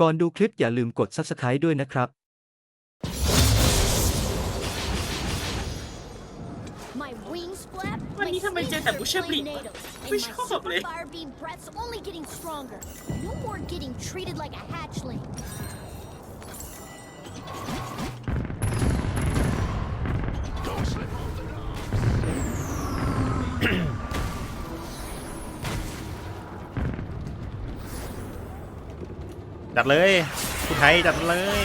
ก่อนดูคลิปอย่าลืมกด Subscribe ด้วยนะครับ My wings flap. วัน my นี้ทำไมเจอ sleeves แต่ are บูชาบลิ tornadoes, and ไม่ my ชอบเลย super fire beam breath's only getting stronger. No more getting treated like a hatchling. จัดเลยผู้ไทยจัดเลย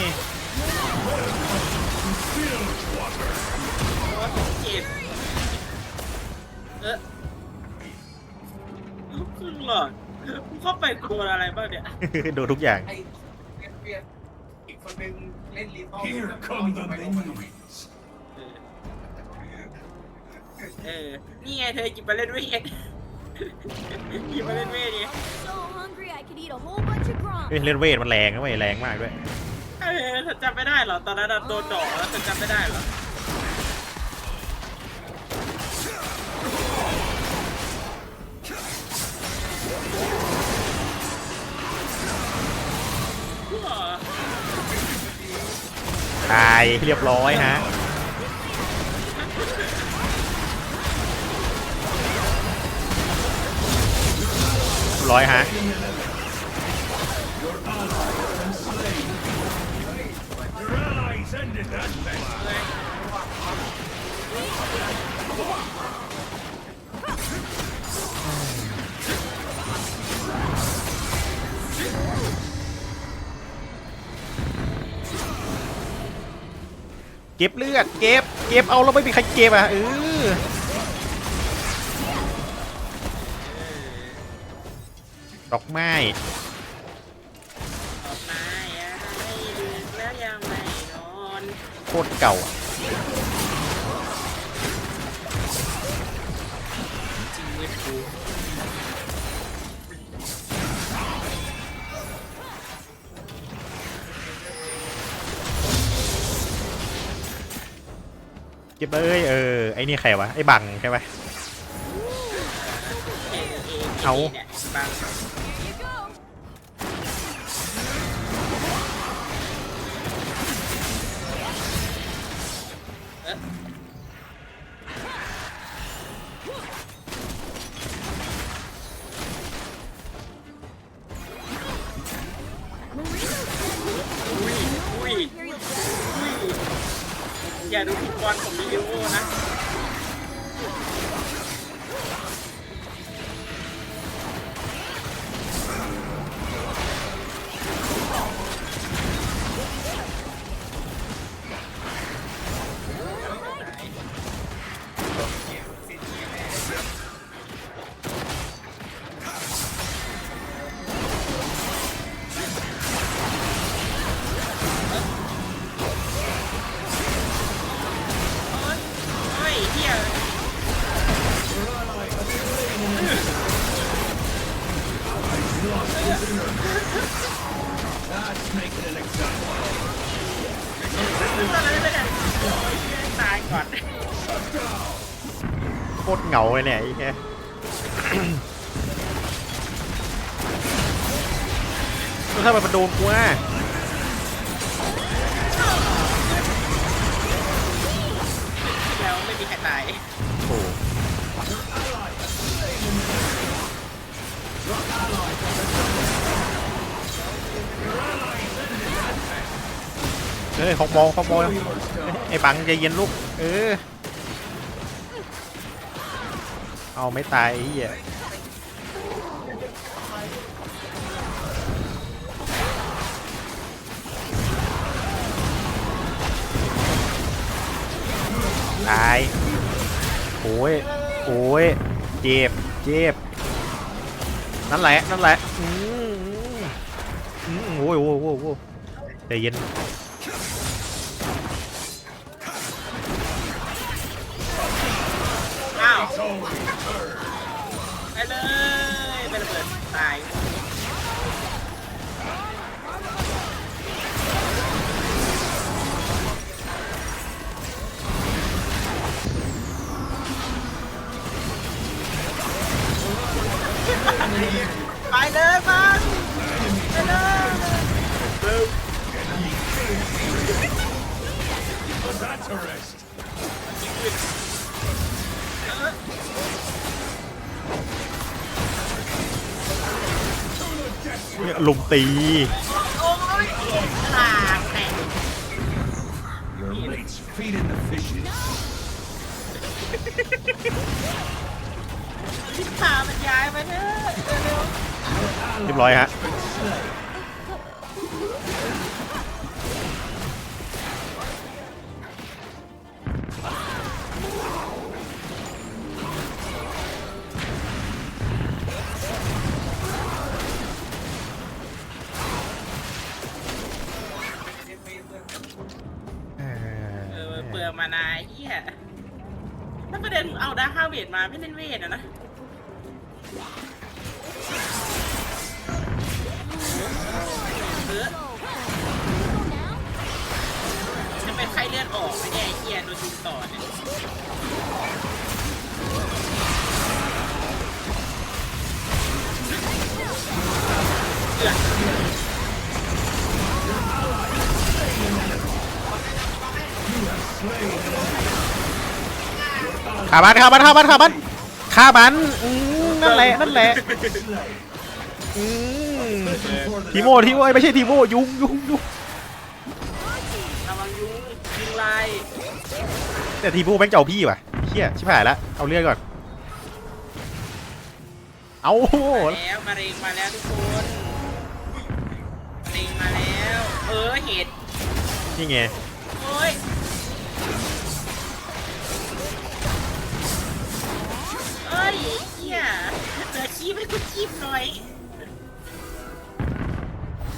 เจ็บเออครึ่งหลอดมึงเข้าไปกลัวอะไรบ้างเนี่ยดูทุกอย่าง ไอ้เวียนเวียนอีกคนนึงเล่นรีทอล Here come the minions. เออ นี่ไงเธอจิบไปเล่นเวทหยิบมาเล่นเวทดิ I'm so hungry I could eat a whole bunch of เอ้ย grumps. เล่นเวทมันแรงนะเว้ยแรงมากด้วย เออเธอจำไม่ได้เหรอ ตอนนั้นอะโดนดอกแล้วเธอจำไม่ได้เหรอ ตายเรียบร้อยฮะ ร้อยฮะเก็บเลือด เก็บ เก็บเอาแล้วไม่มีใครเก็บอะเออ ดอกไม้ออกมาอย่าให้ดึกแล้วยังไม่นอนโคตรเก่าอะจริงเว้ยกูเก็บเอ้ยเออไอ้นี่ใครวะไอ้บังใช่ไหม เอเอเอาเนี่ยบาง โดนกูอะแล้วไม่มีใครตายโอ้เฮ้ยของมองของมองไอ้บังใจเย็นลูก เออ เอาไม่ตายไอ้เหี้ย โอ้ย โอ้ย เจ็บ เจ็บ นั่นแหละ นั่นแหละ อืมอืมโอ้ยโอ้ยโอ้ยโอ้ยใจเย็น อ้าว ไปเลยไประเบิดตาย ลุมตีโอ้ยฉลากแตก Your mates feeding the fishes. ทิศทางมันย้ายมาเถอะเร็วเรียบร้อยฮะๆ ถ้าประเด็นเอาดาห้าเวทมาไม่เล่นเวทอะนะเออจะเป็นไข้เลือดออกไหมเนี่ยไอ้เฮียโดนยิงต่อเนี่ยเอือก ขามันขามันขามันขามันขามันอืมนั่นแหละนั่นแหละอืมทีโมทีโมไม่ใช่ทีโมยุงยุงยุงระวังยุงยุงลายแต่ทีโมแม่งจะเอาพี่ว่ะเฮียชิบหายแล้วเอาเรื่องก่อนเอามาแล้วมาเร็งมาแล้วทุกคนมาเร็งมาแล้ว เออเห็ดนี่ไงโอ้ย ยไอ้เฮียเหลือชีพให้กูชีพหน่อย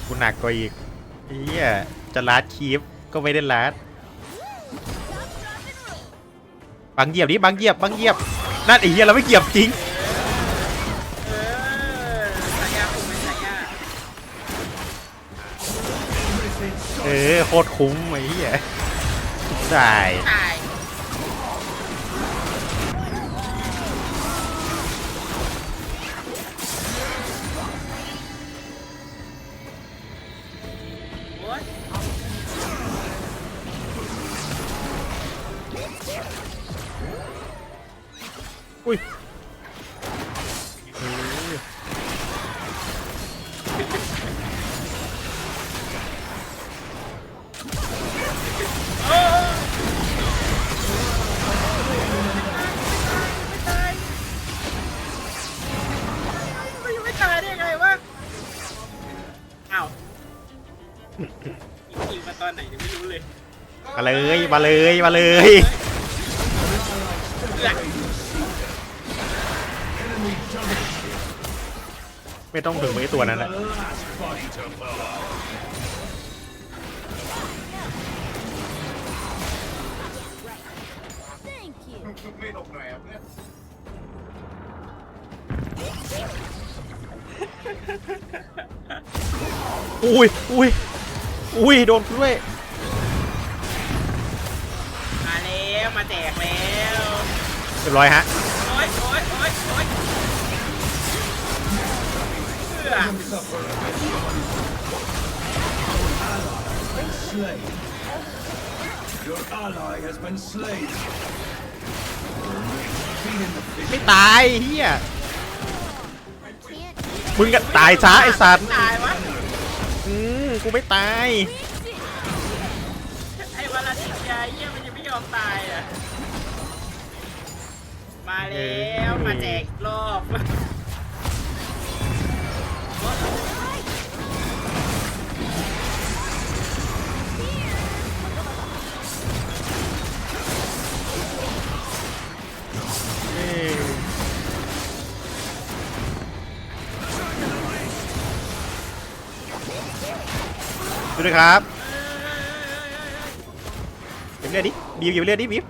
กูหนักกว่าอีกเฮียจะลัดคีฟก็ไม่ได้ลัดบังเหยียบดิบังเหยียบบังเหยียบนั่นไอ้เฮียเราไม่เหยียบจริงเออสายยาผมเป็นสายยาเออโคตรคุ้มไอ้เหี้ยได้ตาย เลยมาเลยมาเลยเอือกไม่ต้องถึงไอ้ตัวนั้นแหละ The last body to fall. ไม่ตกหน่อยอะเพื่อนอุ้ยอุ้ยอุ้ยโดนกูด้วย มาแจกแล้วเรียบร้อยฮะ โอ๊ยโอ๊ยโอ๊ยโอ๊ยเอือก Slain. Your ally has been slain. Your mates feeding the ไม่ fishes. ตายเฮียมึงก็ตายซะไอ้สัตว์ตายวะ อืมกูไม่ตาย ยี่ยมันยังไม่ยอมตายอะ มาแล้วมาแจกอีกรอบเอ้ยดูด้วยครับเก็บเลือด ดิบีบเก็บเลือดดิบีบ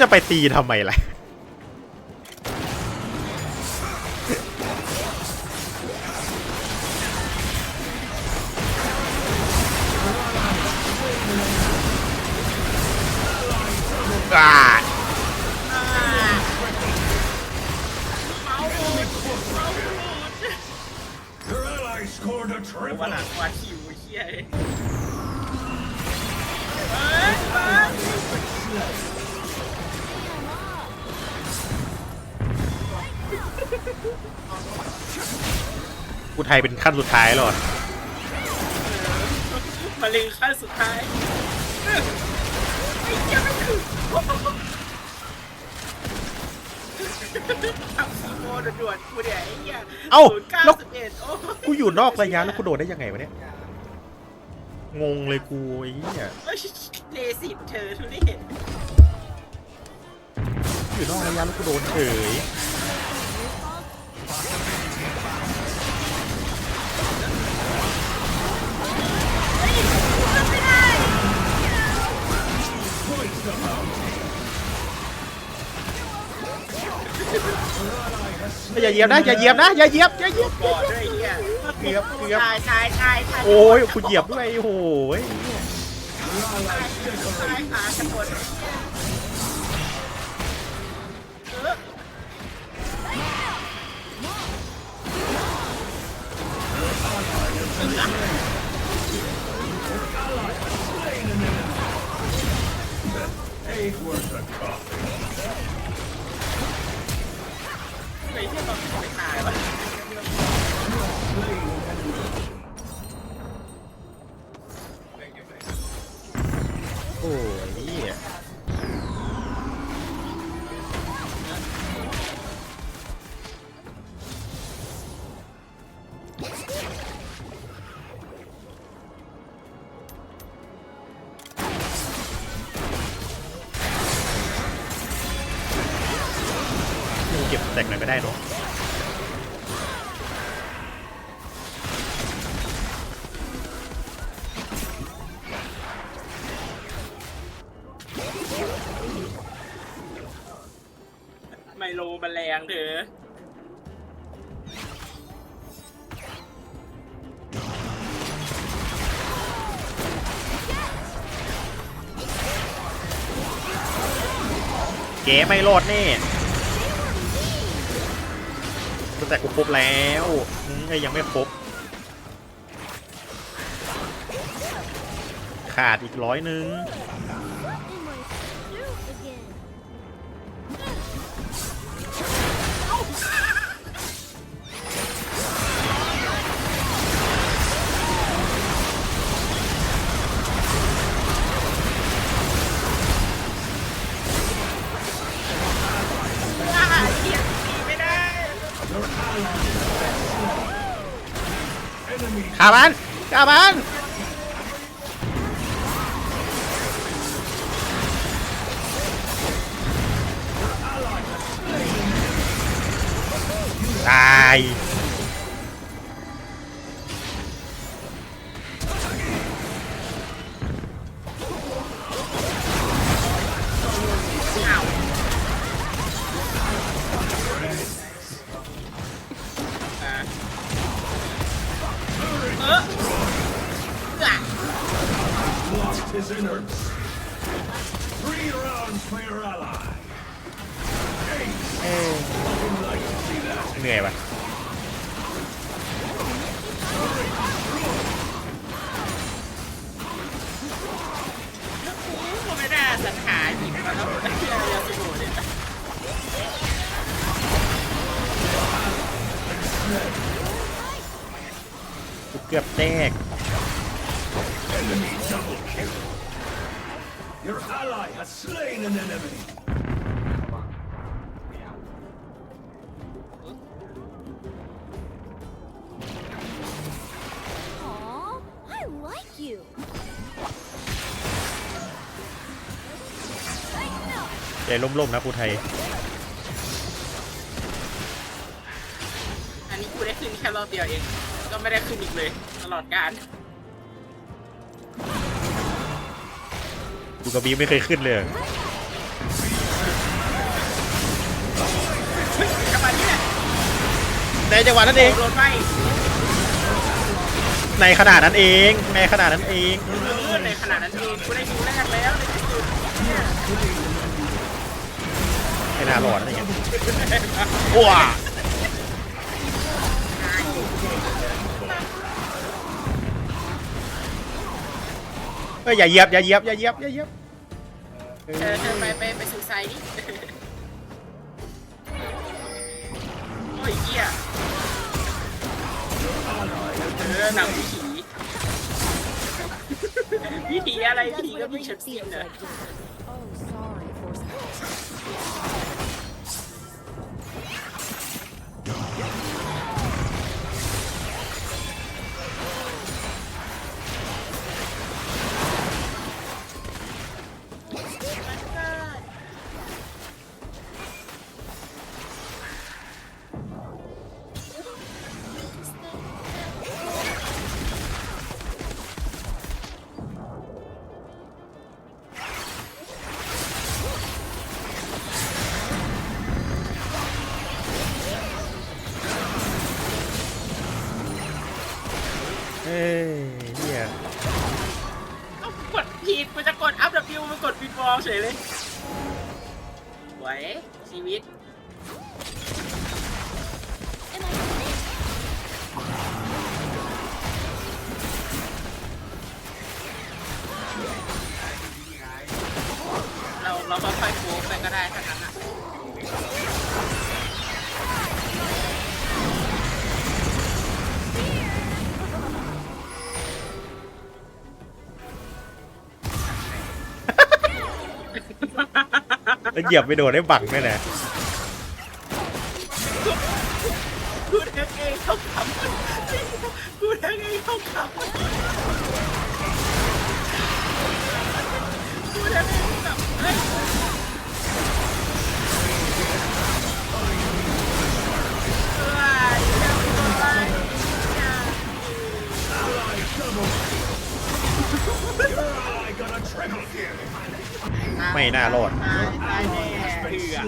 จะไปตีทำไมล่ะวัาวเฮียเอ้ ไทยเป็นขั้นสุดท้ายแล้วเหรอมาเล็งขั้นสุดท้ายไอ้เหี้ยไม่ถึงทำซีโมด่วนๆกูเนี่ยไอ้เหี้ยเอ้าศูนย์เก้าแล้วสิบเอ็ดโอ้กูอยู่นอกระยะแล้วกูโดดได้ยังไงวะเนี่ย งงเลยกูไอ้เหี้ยยเลสิตเธอทุเรศอยู่นอกระยะแล้วกูโดนเฉย อย่าเหยียบนะอย่าเหยียบนะอย่าเหยียบอย่าเหยียบบอดด้วยไอ้เหี้ยเกือบเกือบตายตายตายตายโอ้ยคุณเหยียบด้วยโอ้ย ตายขาจะปวด ก็บแตกหน่อยไม่ได้เนาะไมโลมันแรงเถอะเก๋ไม่รอด แน่แต่กูครบแล้วไอ้ยยังไม่ครบ ขาดอีกร้อยหนึ่งามันกามัน กูเกือบแตก Enemy double kill. Your ally has slain an enemy. Aw, I like you. ใจล่มๆนะครูไทย อันนี้กูได้ขึ้นแค่รอบเดียวเองก็ ไม่ได้ขึ้นอีกเลย ตลอดการกูกับบีไม่เคยขึ้นเลยจังหวะนี้แหละในจังหวะนั้นเอง โดนไปในขนาดนั้นเอง ในขนาดนั้นเอง เออในขนาดนั้นเองกูได้คิวแรกแล้วในที่สุดไม่น่ารอดอะไรเงี้ยว้า เฮ้ยอย่าเหยียบอย่าเหยียบอย่าเหยียบอย่าเหยียบเอเธออเธอไปไปไปสู่ไซด์ดิโอ้ยเหี้ยเออหนังผีวิธีอะไรผีก็มีเช็ดสีนเนอะ ปิดบอลเฉยเลยไหวชีวิต แล้วเหยียบไปโดนได้บังด้วยนะกูแทงเองเข้าขำกูแทงเองเข้าขำกูแทงเองเข้าขำเฮ้ยเอ้ยเจ้าตัวอะไรเนี่ย I got a triple kill. ไม่น่ารอด ตายแน่เถื่อ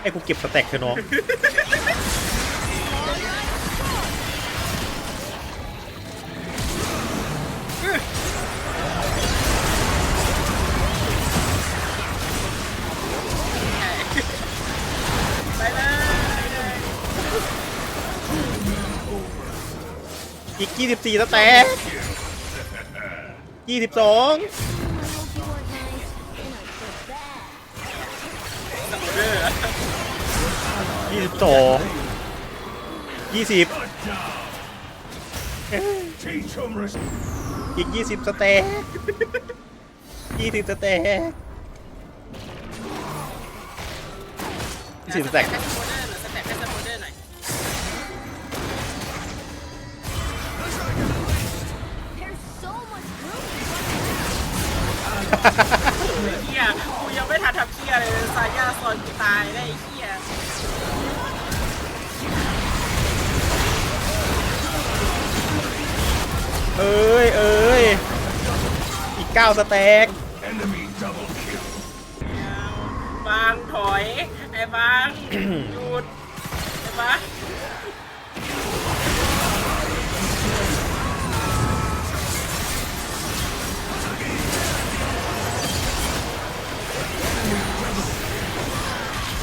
ไอ้กูเก็บสแต็กเถอะน้อง ยี่สิบสี่สแต็กยี่สิบสองยี่สิบสองยี่สิบอีกยี่สิบสเต็กยี่สิบสเต็กยี่สิบสเต็ก เฮียกูยังไม่ทันทำเฮียเลยซาย่าซอนกูตายได้ไอ้เฮียเอ้ยเอ้ยอีก9สเต็ก Enemy double kill. บางถอย ไอ้บาง หยุดไอ้บาง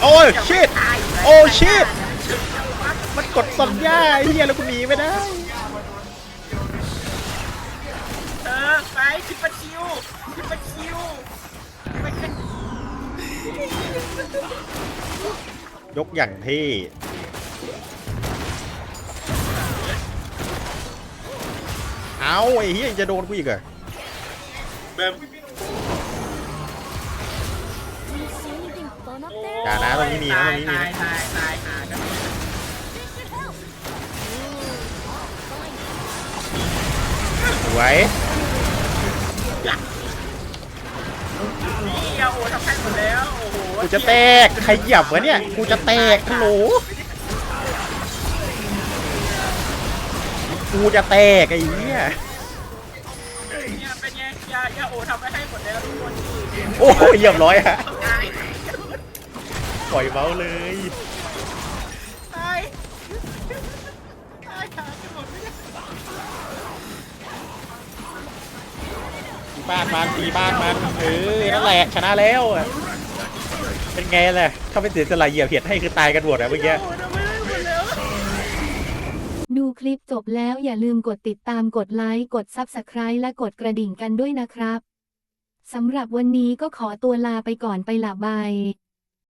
โอ้ยชิตตายยู่แล้วโอ้ชิตมันกดสัญญาไอ้เฮียแล้วกูหนีไม่ได้เออไปคิปปะคิวคิปปะคิวไปกันยกอย่างเท่เอาไอ้เฮียยังจะโดนกูอีกเหรอเบิ่ม อย่านะตรงนี้มีนะตรงนี้มีตายนะ ตายตายหากัน This should help. Ooh, I'll find it. สวยนี่โอ้ทำให้หมดแล้ว โอ้โหกูจะแตกใครเหยียบวะเนี่ยกูจะแตกฮัลโหลกูจะแตกไอ้เหี้ยเนี่ยเป็นไงยายาโอทำไปให้หมดแล้วทุกคนโอ้ยเรียบร้อยฮะ ตาย ปล่อยเมาส์เลยตายตายหากันหมดไม่ได้ตีบ้านมันตีบ้านมันเออนั่นแหละชนะแล้วอะเป็นไงล่ะถ้าไม่เสียสละเหยียบเห็ดให้คือตายกันหมดอะเมื่อกี้โอ้ทำไมให้หมดแล้วดูคลิปจบแล้วอย่าลืมกดติดตามกดไลค์ กด Subscribe และกดกระดิ่งกันด้วยนะครับ สำหรับวันนี้ก็ขอตัวลาไปก่อนไปละบาย